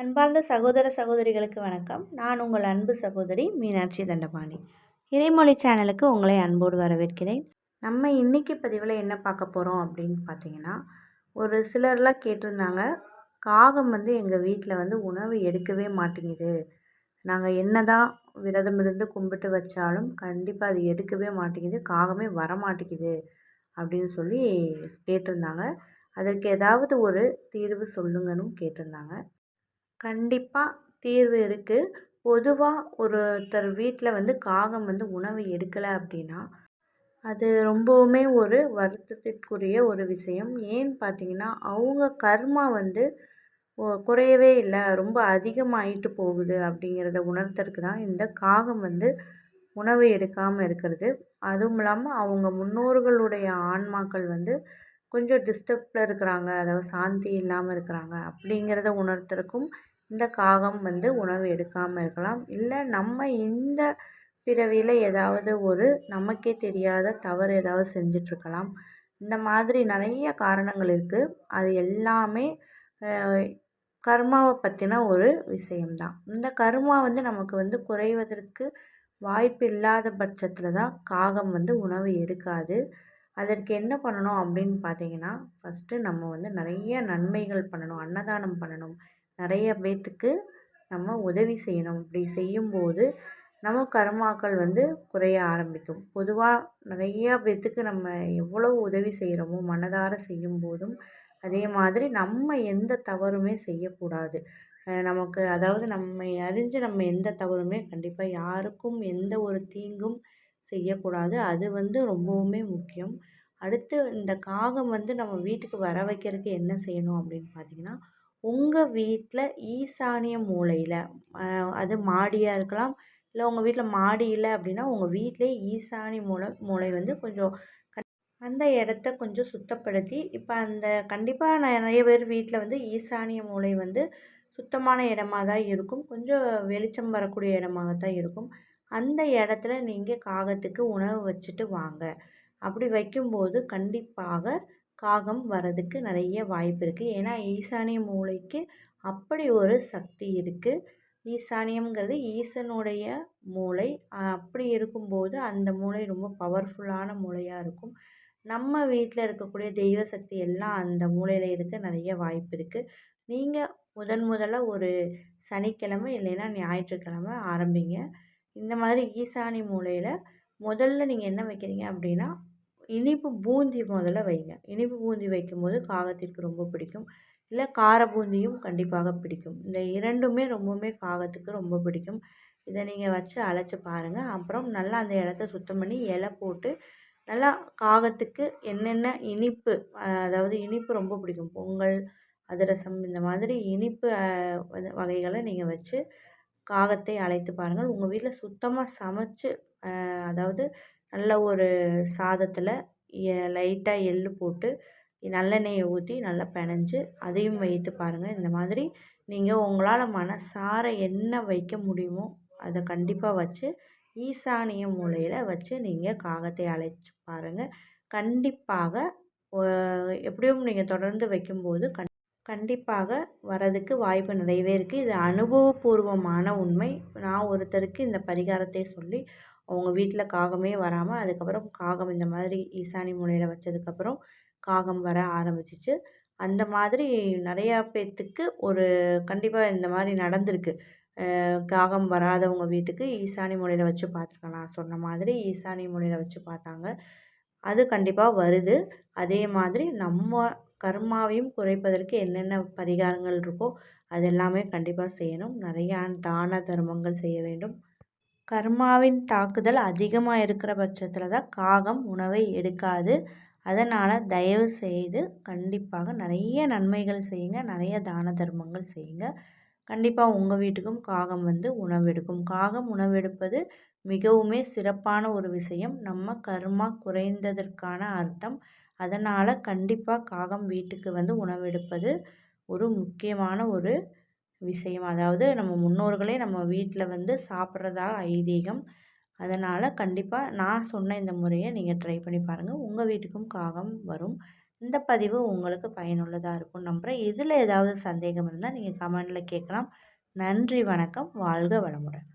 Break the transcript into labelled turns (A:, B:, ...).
A: அன்பார்ந்த சகோதர சகோதரிகளுக்கு வணக்கம். நான் உங்கள் அன்பு சகோதரி மீனாட்சி தண்டபாணி. இறைமொழி சேனலுக்கு உங்களை அன்போடு வரவேற்கிறேன். நம்ம இன்றைக்கி பதிவில் என்ன பார்க்க போகிறோம் அப்படின்னு பார்த்தீங்கன்னா ஒரு சிலர்லாம் கேட்டிருந்தாங்க காகம் வந்து எங்கள் வீட்டில் வந்து உணவு எடுக்கவே மாட்டேங்குது. நாங்கள் என்ன தான் விரதம் இருந்து கும்பிட்டு வச்சாலும் கண்டிப்பாக அது எடுக்கவே மாட்டேங்குது காகமே வர மாட்டேங்குது அப்படின்னு சொல்லி கேட்டிருந்தாங்க. அதற்கு ஏதாவது ஒரு தீர்வு சொல்லுங்கன்னு கேட்டிருந்தாங்க. கண்டிப்பாக தீர்வு இருக்குது பொதுவாக ஒருத்தர் வீட்டில் வந்து காகம் வந்து உணவு எடுக்கலை அப்படின்னா அது ரொம்பவுமே ஒரு வருத்தத்திற்குரிய ஒரு விஷயம். ஏன்னு பார்த்தீங்கன்னா அவங்க கர்மா வந்து குறையவே இல்லை. ரொம்ப அதிகமாகிட்டு போகுது அப்படிங்கிறத உணர்த்தறதுக்கு தான் இந்த காகம் வந்து உணவு எடுக்காமல் இருக்கிறது. அதுவும் இல்லாமல் அவங்க முன்னோர்களுடைய ஆன்மாக்கள் வந்து கொஞ்சம் டிஸ்டர்பில் இருக்கிறாங்க அதாவது சாந்தி இல்லாமல் இருக்கிறாங்க அப்படிங்கிறத உணர்த்துறக்கும் இந்த காகம் வந்து உணவு எடுக்காமல் இருக்கலாம். இல்லை நம்ம இந்த பிறவியில் ஏதாவது ஒரு நமக்கே தெரியாத தவறு ஏதாவது செஞ்சிட்ருக்கலாம். இந்த மாதிரி நிறைய காரணங்கள் இருக்குது அது எல்லாமே கர்மாவை பற்றின ஒரு விஷயம்தான். இந்த கர்மா வந்து நமக்கு வந்து குறைவதற்கு வாய்ப்பு இல்லாத பட்சத்தில் தான் காகம் வந்து உணவு எடுக்காது. அதற்கு என்ன பண்ணணும் அப்படின்னு பார்த்தீங்கன்னா ஃபஸ்ட்டு நம்ம வந்து நிறைய நன்மைகள் பண்ணணும் அன்னதானம் பண்ணணும். நிறைய பேர்த்துக்கு நம்ம உதவி செய்யணும். இப்படி செய்யும்போது நம்ம கர்மாக்கள் வந்து குறைய ஆரம்பிக்கும். பொதுவாக நிறையா பேர்த்துக்கு நம்ம எவ்வளோ உதவி செய்கிறோமோ மனதார செய்யும் போதும் அதே மாதிரி நம்ம எந்த தவறுமே செய்யக்கூடாது. நமக்கு அதாவது நம்மை அறிஞ்சு நம்ம எந்த தவறுமே கண்டிப்பாக யாருக்கும் எந்த ஒரு தீங்கும் செய்யக்கூடாது. அது வந்து ரொம்பவுமே முக்கியம். அடுத்து இந்த காகம் வந்து நம்ம வீட்டுக்கு வர வைக்கிறதுக்கு என்ன செய்யணும் அப்படின்னு பார்த்தீங்கன்னா உங்கள் வீட்டில் ஈசானிய மூலையில் அது மாடியாக இருக்கலாம் இல்லை உங்கள் வீட்டில் மாடி இல்லை அப்படின்னா உங்கள் வீட்டிலே ஈசானி மூலை மூலை வந்து கொஞ்சம் அந்த இடத்த கொஞ்சம் சுத்தப்படுத்தி இப்போ அந்த கண்டிப்பாக நிறைய பேர் வீட்டில் வந்து ஈசானிய மூலை வந்து சுத்தமான இடமா தான் இருக்கும். கொஞ்சம் வெளிச்சம் வரக்கூடிய இடமாக தான் இருக்கும். அந்த இடத்துல நீங்கள் காகத்துக்கு உணவு வச்சுட்டு வாங்க. அப்படி வைக்கும்போது கண்டிப்பாக காகம் வரதுக்கு நிறைய வாய்ப்பு இருக்குது ஏன்னா ஈசானிய மூளைக்கு அப்படி ஒரு சக்தி இருக்குது ஈசானியம்ங்கிறது ஈசனுடைய மூளை. அப்படி இருக்கும்போது அந்த மூளை ரொம்ப பவர்ஃபுல்லான மூளையாக இருக்கும். நம்ம வீட்டில் இருக்கக்கூடிய தெய்வ சக்தி எல்லாம் அந்த மூலையில் இருக்க நிறைய வாய்ப்பு இருக்குது நீங்கள் முதன் முதல்ல ஒரு சனிக்கிழமை இல்லைன்னா ஞாயிற்றுக்கிழமை ஆரம்பிங்க. இந்த மாதிரி ஈசானி மூலையில் முதல்ல நீங்கள் என்ன வைக்கிறீங்க அப்படின்னா இனிப்பு பூந்தி முதல்ல வைங்க. இனிப்பு பூந்தி வைக்கும்போது காகத்திற்கு ரொம்ப பிடிக்கும். இல்லை கார பூந்தியும் கண்டிப்பாக பிடிக்கும். இந்த இரண்டுமே ரொம்பவுமே காகத்துக்கு ரொம்ப பிடிக்கும். இதை நீங்கள் வச்சு அழைச்சி பாருங்கள் அப்புறம் நல்லா அந்த இடத்த சுத்தம் பண்ணி இலை போட்டு நல்லா காகத்துக்கு என்னென்ன இனிப்பு அதாவது இனிப்பு ரொம்ப பிடிக்கும். பொங்கல் அதிரசம் இந்த மாதிரி இனிப்பு வகைகளை நீங்கள் வச்சு காகத்தை அழைத்து பாருங்கள். உங்கள் வீட்டில் சுத்தமாக சமைச்சு அதாவது நல்ல ஒரு சாதத்தில் லைட்டாக எள் போட்டு நல்லெண்ணெயை ஊற்றி நல்லா பினஞ்சி அதையும் வைத்து பாருங்கள் இந்த மாதிரி நீங்கள் உங்களால் மனசார என்ன வைக்க முடியுமோ அதை கண்டிப்பாக வச்சு ஈசானிய மூலையில் வச்சு நீங்கள் காகத்தை அழைச்சி பாருங்கள் கண்டிப்பாக எப்படியும் நீங்கள் தொடர்ந்து வைக்கும்போது கண் கண்டிப்பாக வரதுக்கு வாய்ப்பு நிறையவே இருக்குது இது அனுபவபூர்வமான உண்மை. நான் ஒருத்தருக்கு இந்த பரிகாரத்தை சொல்லி அவங்க வீட்டில் காகமே வராமல் அதுக்கப்புறம் காகம் இந்த மாதிரி ஈசானி மூலையில் வச்சதுக்கப்புறம் காகம் வர ஆரம்பிச்சிச்சு. அந்த மாதிரி நிறையா பேர்த்துக்கு ஒரு கண்டிப்பாக இந்த மாதிரி நடந்திருக்கு. காகம் வராதவங்க வீட்டுக்கு ஈசானி மூலையில் வச்சு பார்த்துருக்கேன் நான் சொன்ன மாதிரி ஈசானி மூலையில் வச்சு பார்த்தாங்க. அது கண்டிப்பாக வருது. அதே மாதிரி நம்ம கர்மாவையும் குறைப்பதற்கு என்னென்ன பரிகாரங்கள் இருக்கோ அது எல்லாமே கண்டிப்பாக செய்யணும். நிறையா தான தர்மங்கள் செய்ய வேண்டும். கர்மாவின் தாக்குதல் அதிகமாக இருக்கிற பட்சத்தில் தான் காகம் உணவை எடுக்காது. அதனால் தயவு செய்து கண்டிப்பாக நிறைய நன்மைகள் செய்யுங்க. நிறைய தான தர்மங்கள் செய்யுங்க. கண்டிப்பாக உங்கள் வீட்டுக்கும் காகம் வந்து உணவெடுக்கும் காகம் உணவெடுப்பது மிகவுமே சிறப்பான ஒரு விஷயம். நம்ம கர்மா குறைந்ததற்கான அர்த்தம். அதனால் கண்டிப்பாக காகம் வீட்டுக்கு வந்து உணவெடுப்பது ஒரு முக்கியமான ஒரு விஷயம். அதாவது நம்ம முன்னோர்களே நம்ம வீட்டில் வந்து சாப்பிட்றதா ஐதீகம். அதனால் கண்டிப்பாக நான் சொன்ன இந்த முறையை நீங்கள் ட்ரை பண்ணி பாருங்கள் உங்கள் வீட்டுக்கும் காகம் வரும். இந்த பதிவு உங்களுக்கு பயனுள்ளதாக இருக்கும் நம்புகிறேன் இதில் ஏதாவது சந்தேகம் இருந்தால் நீங்கள் கமெண்டில் கேட்கலாம். நன்றி வணக்கம். வாழ்க வளமுடன்.